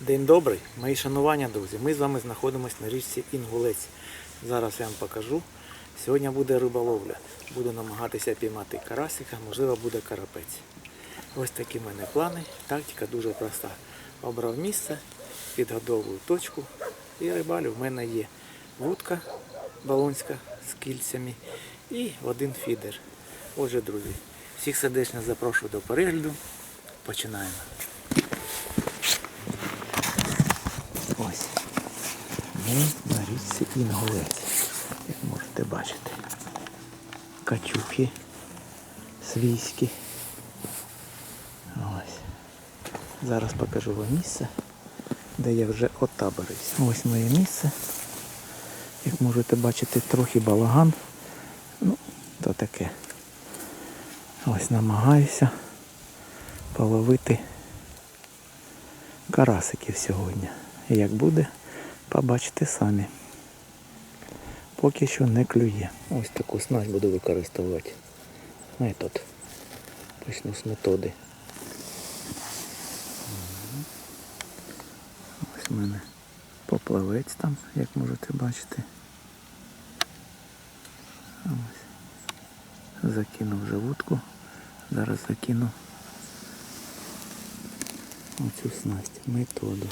День добрий, мої шанування, друзі. Ми з вами знаходимося на річці Інгулець. Зараз я вам покажу. Сьогодні буде риболовля. Буду намагатися піймати карасика, можливо буде карапець. Ось такі в мене плани. Тактика дуже проста. Обрав місце, підгодовую точку і рибалю. В мене є вудка балонська з кільцями і один фідер. Отже, друзі, всіх сердечно запрошую до перегляду. Починаємо. Ось. Ми на річці Інголець, як можете бачити. Качухи свійські. Ось. Зараз покажу вам місце, де я вже отаборився. Ось моє місце. Як можете бачити, трохи балаган. Ну, то таке. Ось намагаюся половити карасиків сьогодні. Як буде, побачите самі. Поки що не клює. Ось таку снасть буду використовувати. Метод. Почну з методи. Ось у мене поплавець там, як можете бачити. Ось. Закинув вже вудку. Зараз закину оцю снасть, методу.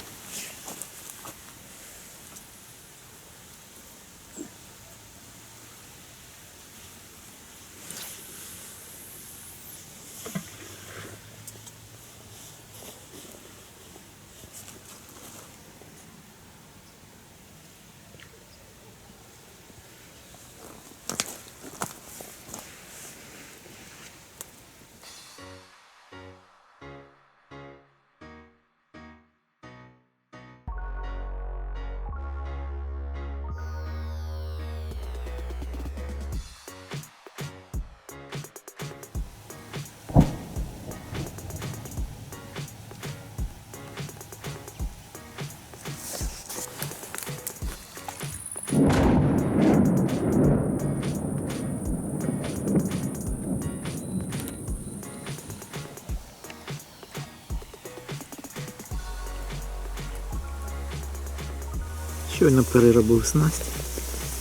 Щойно переробив снасть.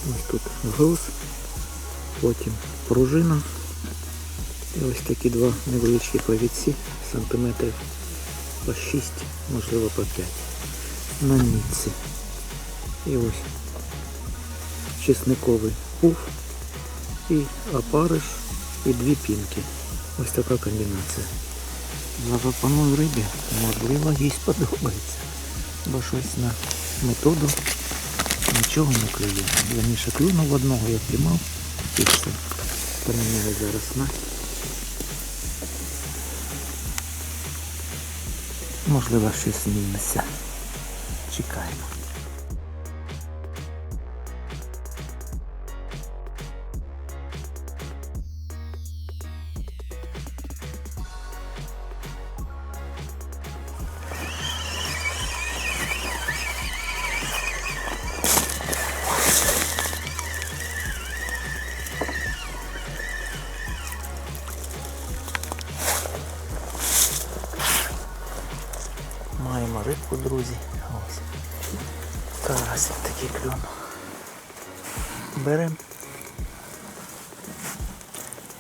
Ось тут груз, потім пружина. І ось такі два невеличкі повідці, сантиметрів по 6, можливо по 5. На нітці. І ось чесниковий пуф і опариш і дві пінки. Ось така комбінація. Запропоную рибі, можливо, їй сподобається. Бо щось на методу нічого не клює. Раніше клюнув одного, я піймав і все. Поміняю зараз на. Можливо, щось зміниться. Чекаємо. Такий клюн. Беремо.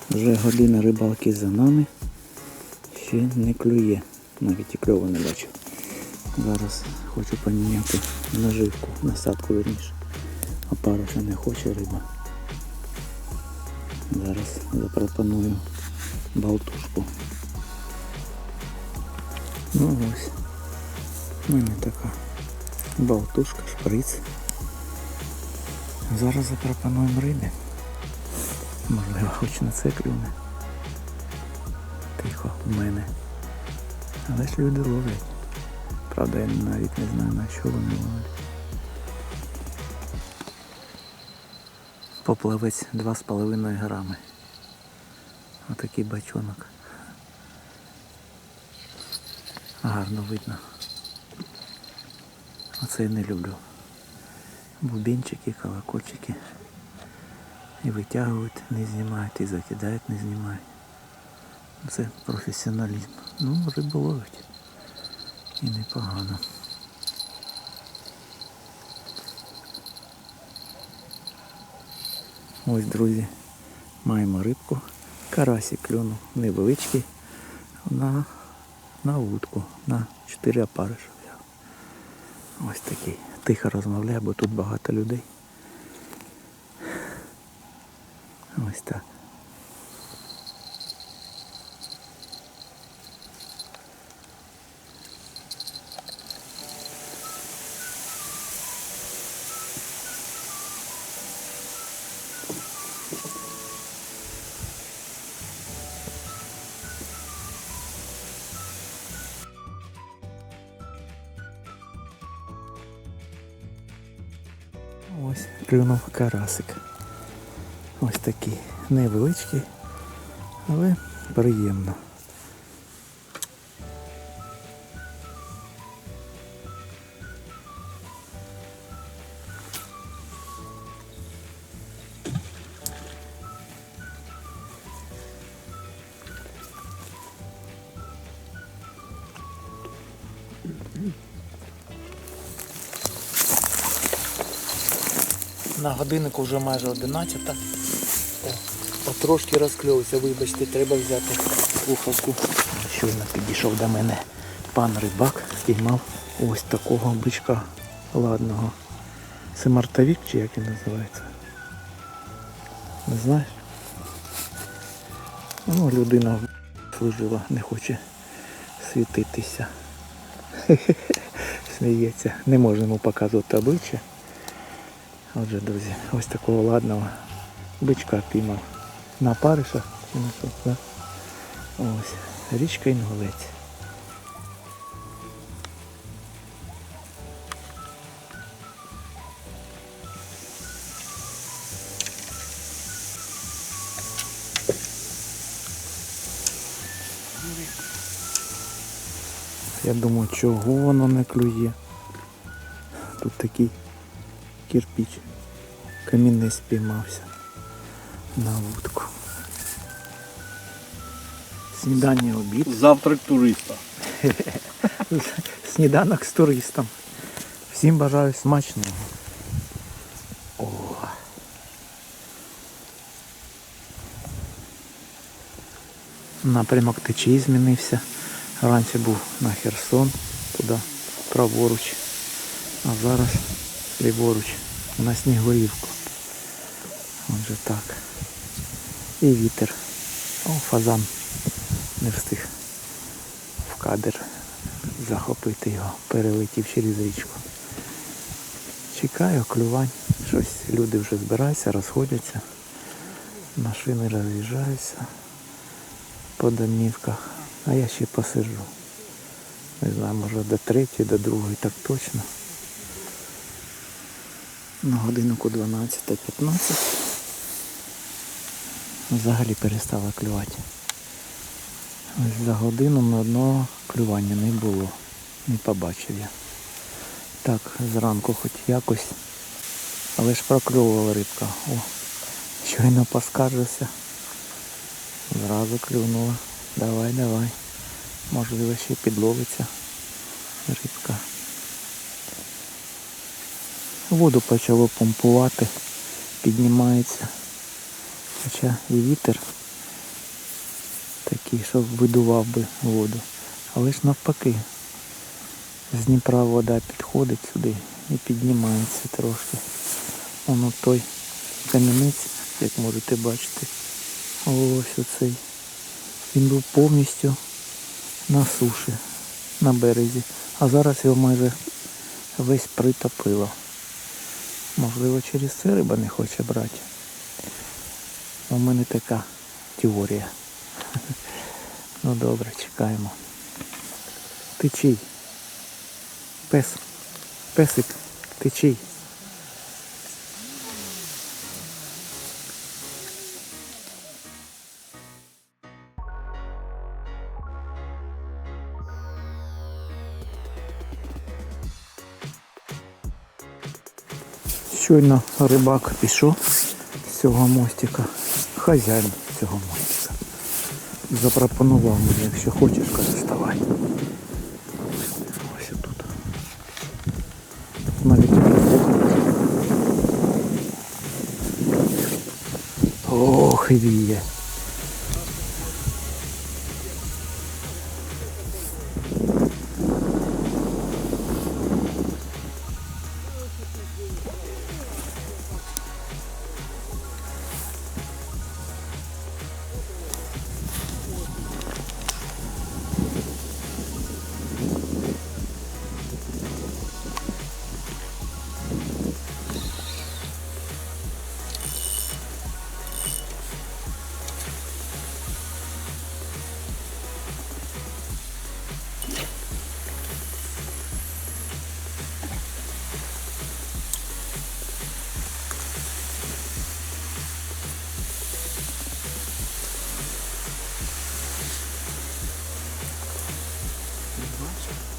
Вже година рибалки за нами. Ще не клює. Навіть і кльову не бачу. Зараз хочу поміняти наживку, насадку верніше. А пара ще не хоче риба. Зараз запропоную болтушку. Ну ось. У мене така болтушка, шприц. Зараз запропонуємо рибі. Можливо, хоч на це клюне. Тихо, в мене. Але ж люди ловлять. Правда, я навіть не знаю на що вони ловлять. Поплавець 2,5 грами. Отакий бачонок. Гарно видно. Оце я не люблю бубінчики, колокольчики. І витягують, не знімають, і закидають, не знімають. Це професіоналізм. Ну, рибу ловить. І непогано. Ось, друзі, маємо рибку. Карасі клюнув невеличкий на на вудку, на 4 опариша. Ось такий. Тихо розмовляє, бо тут багато людей. Ось так. Клюнув карасик. Ось такий невеличкий, але приємно. На годиннику вже майже 11. О, потрошки розкльовується, вибачте, треба взяти слухавку. Щойно підійшов до мене пан рибак, спіймав ось такого бичка ладного. Це мартовік чи як він називається? Не знаєш? Ну, людина служила, не хоче світитися. Сміється. Не можемо показувати обличчя. Отже, друзі, ось такого ладного бичка піймав. На паришах да? Ось. Річка Інгулець. Я думаю, чого воно не клює. Тут такий кирпич. Камінний спіймався на вудку. Сніданні обід. Завтрак туриста. Сніданок з туристом. Всім бажаю смачного. О. Напрямок течії змінився. Раніше був на Херсон, туди праворуч. А зараз ліворуч На Снігурівку. Отже так. І вітер. О, фазан не встиг в кадр захопити його, перелетів через річку. Чекаю клювань. Щось люди вже збираються, розходяться. Машини роз'їжджаються по домівках. А я ще посиджу. Не знаю, може до третьої, до другої, так точно. На годиннику 12.15. Взагалі перестала клювати. Ось за годину на одного клювання не було. Не побачив я. Так, зранку хоч якось. Але ж проклювала рибка. О, щойно поскаржився. Зразу клюнула. Давай, давай. Можливо, ще підловиться рибка. Воду почало помпувати, піднімається. Хоча і вітер такий, що видував би воду. Але ж навпаки. З Дніпра вода підходить сюди і піднімається трошки. Воно той камінець, як можете бачити. Ось оцей. Він був повністю на суші, на березі. А зараз його майже весь притопило. Можливо, через це риба не хоче брати. У мене така теорія. Ну добре, чекаємо. Ти чий? Пес. Песик, ти чий? Щойно рибак пішов з цього мостика. Хазяїн цього мостика. Запропонував мені, якщо хочеш, каже, ставай. Ось тут. Навіть живіє.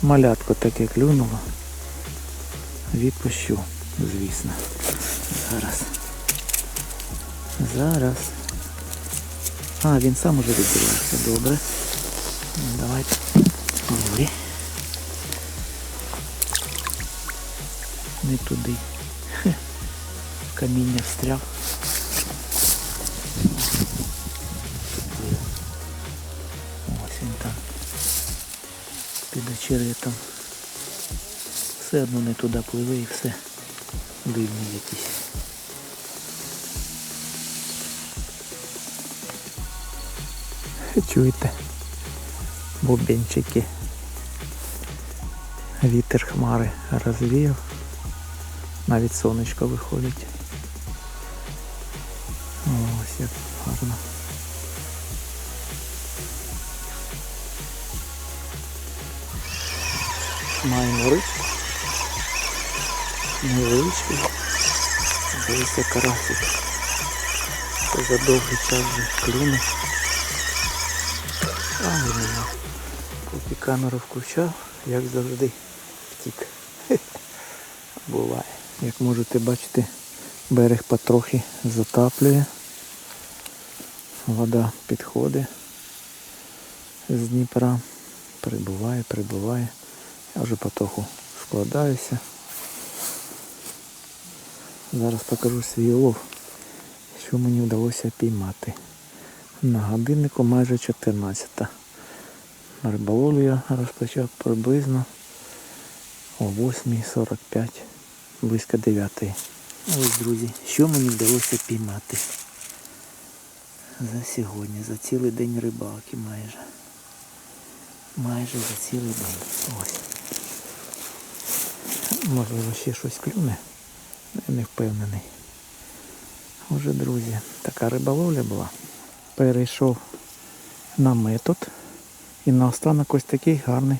Малятко таке клюнуло. Відпущу, звісно. Зараз. Зараз. А, він сам уже відбивається. Добре. Давайте. Ой. Не туди. Хе. Каміння встряв. Під очеретом. Все одно не туди пливе і все. Дивні якісь. Чуєте? Бубенчики. Вітер хмари розвіяв. Навіть сонечко виходить. Ось як гарно. Маємо рибку. Невеличкий. Дивіться карасик. Це за довгий час вже клюне. А, іменно. Поки камеру включав, як завжди, втік. Буває. Як можете бачити, берег потрохи затаплює. Вода підходить з Дніпра. Прибуває, прибуває. Я вже потроху складаюся. Зараз покажу свій улов, що мені вдалося піймати. На годиннику майже 14. Риболовлю я розпочав приблизно о 8.45, близько 9. Ось, друзі, що мені вдалося піймати за сьогодні, за цілий день рибалки майже. Майже за цілий день. Ось. Можливо, ще щось клюне. Я не впевнений. Отже, друзі, така риболовля була. Перейшов на метод. І наостанок ось такий гарний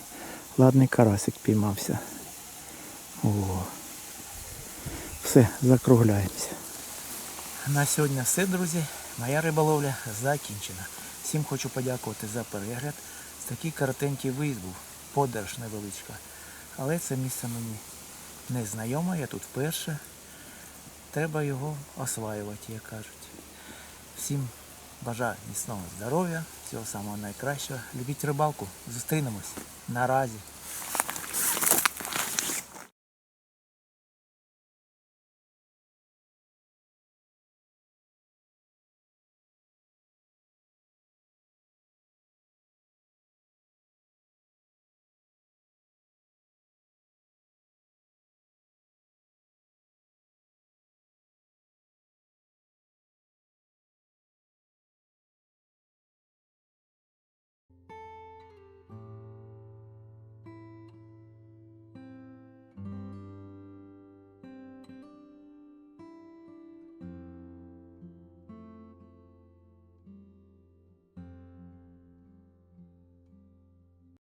ладний карасик піймався. О. Все, закругляємося. На сьогодні все, друзі. Моя риболовля закінчена. Всім хочу подякувати за перегляд. Такий коротенький виїзд був, подорож невеличка. Але це місце мені не знайоме, я тут вперше. Треба його осваювати, як кажуть. Всім бажаю міцного здоров'я, всього самого найкращого. Любіть рибалку. Зустрінемось. Наразі.